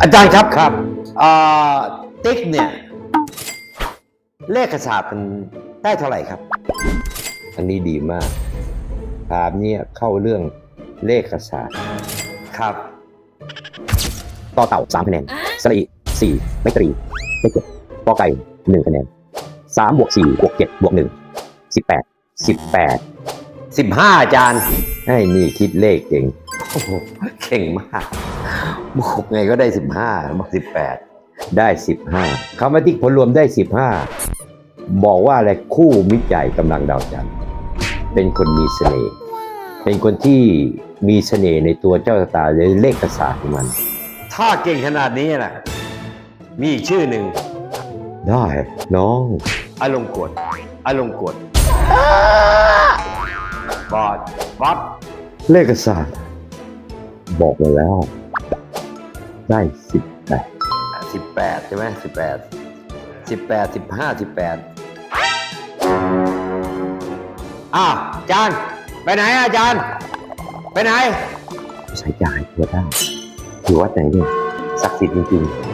อาจารย์ครับครับอ่าติ๊กเนี่ยเลขศาสตร์มันได้เท่าไหร่ครับ อันนี้ดีมากถามเนี่ยเข้าเรื่องเลขศาสตร์ครับต่อเต่าสามคะแนนสระอีสี่ไม่ตรีไม่เจ็ดกอไก่หนึ่งคะแนนสามบวกสี่บวกเจ็ดบวกหนึ่งสิบแปดสิบแปดสิบห้าอาจารย์ ให้นี่คิดเลขเก่งโอ้โหเก่งมาก บวกไงก็ได้สิบห้าบอกสิบแปดได้สิบห้าคำว่าติ๊กผลรวมได้สิบห้าบอกว่าอะไรคู่มิตรใหญ่กำลังดาวจันทร์เป็นคนมีเสน่ห์เป็นคนที่มีเสน่ห์ในตัวเจ้าชะตาเลยเลขศาสตร์ของมัน ถ้าเก่งขนาดนี้นะมีอีกชื่อหนึ่ง ได้น้องอารมณ์กดอารมณ์กดบอดบอดเลขศาสตร์บอกมาแล้ว ได้สิบแปดสิบแปดใช่ไหมสิบแปดสิบแปดสิบห้าสิบแปดอ้าวอาจารย์ไปไหนอะอาจารย์ ไปไหน ใช้จ่ายตัวได้อยู่วัดไหนเนี่ยศักดิ์สิทธิ์จริงๆ